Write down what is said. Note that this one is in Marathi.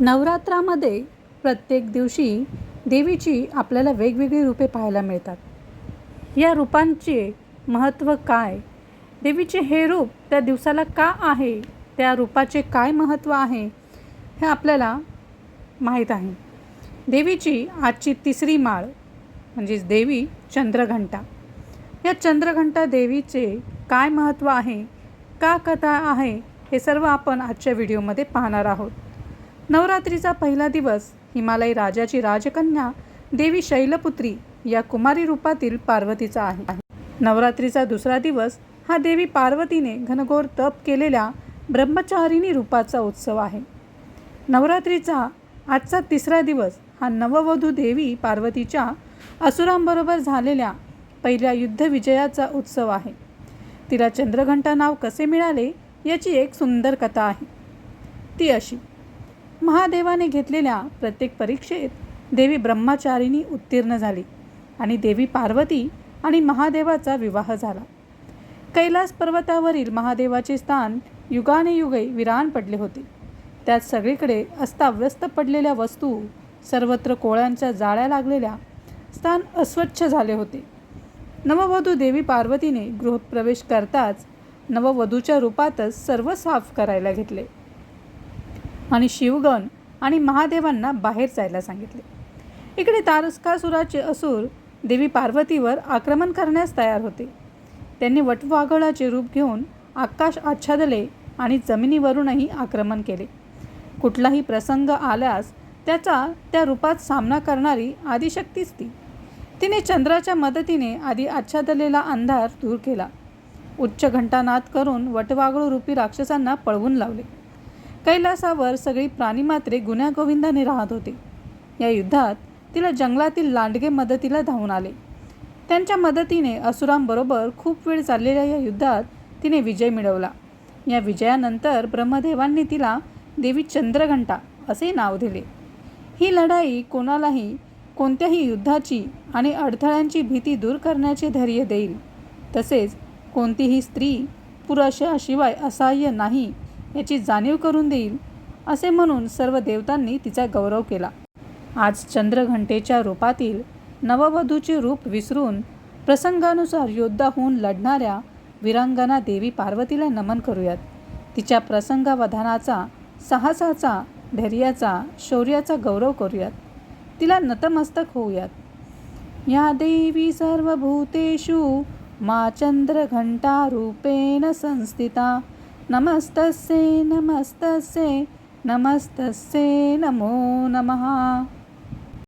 नवरात्रामध्ये प्रत्येक दिवशी देवीची आपल्याला वेगवेगळी रूपे पाहायला मिळतात. या रूपांचे महत्त्व काय? देवीचे हे रूप त्या दिवसाला का आहे? त्या रूपाचे काय महत्त्व आहे? हे आपल्याला माहीत आहे. देवीची आजची तिसरी माळ म्हणजेच देवी चंद्रघंटा. या चंद्रघंटा देवीचे काय महत्त्व आहे? का कथा आहे? हे सर्व आपण आजच्या व्हिडिओमध्ये पाहणार आहोत. नवरात्रीचा पहिला दिवस हिमालय राजाची राजकन्या देवी शैलपुत्री या कुमारी रूपातील पार्वतीचा आहे. नवरात्रीचा दुसरा दिवस हा देवी पार्वतीने घनघोर तप केलेल्या ब्रह्मचारिणी रूपाचा उत्सव आहे. नवरात्रीचा आजचा तिसरा दिवस हा नववधू देवी पार्वतीच्या असुरांबरोबर झालेल्या पहिल्या युद्धविजयाचा उत्सव आहे. तिला चंद्रघंटा नाव कसे मिळाले याची एक सुंदर कथा आहे. ती अशी. महादेवाने घेतलेल्या प्रत्येक परीक्षेत देवी ब्रह्मचारिणी उत्तीर्ण झाली आणि देवी पार्वती आणि महादेवाचा विवाह झाला. कैलास पर्वतावरील महादेवाचे स्थान युगाने युगे विरान पडले होते. त्यात सगळीकडे अस्ताव्यस्त पडलेल्या वस्तू सर्वत्र कोळ्यांच्या जाळ्या लागलेल्या स्थान अस्वच्छ झाले होते. नववधू देवी पार्वतीने गृहप्रवेश करताच नववधूच्या रूपातच सर्व साफ करायला घेतले. आणि शिवगण आणि महादेवांना बाहेर जायला सांगितले. इकडे तारस्कासुराचे असुर देवी पार्वतीवर आक्रमण करण्यास तयार होते. त्यांनी वटवाघळाचे रूप घेऊन आकाश आच्छादले आणि जमिनीवरूनही आक्रमण केले. कुठलाही प्रसंग आल्यास त्याचा त्या रूपात सामना करणारी आदिशक्तीच ती. तिने चंद्राच्या मदतीने आधी आच्छादलेला अंधार दूर केला. उच्च घंटानाद करून वटवाघळू रूपी राक्षसांना पळवून लावले. कैलासावर सगळी प्राणीमात्रे गुण्यागोविंदाने राहत होते. या युद्धात तिला जंगलातील लांडगे मदतीला धावून आले. त्यांच्या मदतीने असुरांबरोबर खूप वेळ चाललेल्या या युद्धात तिने विजय मिळवला. या विजयानंतर ब्रह्मदेवांनी तिला देवी चंद्रघंटा असे नाव दिले. ही लढाई कोणालाही कोणत्याही युद्धाची आणि अडथळ्यांची भीती दूर करण्याचे धैर्य देईल. तसेच कोणतीही स्त्री पुरुषाशिवाय असहाय्य नाही याची जाणीव करून देईल असे म्हणून सर्व देवतांनी तिचा गौरव केला. आज चंद्रघंटेच्या रूपातील नववधूचे रूप विसरून प्रसंगानुसार योद्धा होऊन लढणाऱ्या वीरांगना देवी पार्वतीला नमन करूयात. तिच्या प्रसंगावधानाचा साहसाचा धैर्याचा शौर्याचा गौरव करूयात. तिला नतमस्तक होऊयात. या देवी सर्वभूतेषु मा चंद्रघंटारूपेण संस्थिता। नमस्तस्ये नमस्तस्ये नमस्तस्ये नमो नमः।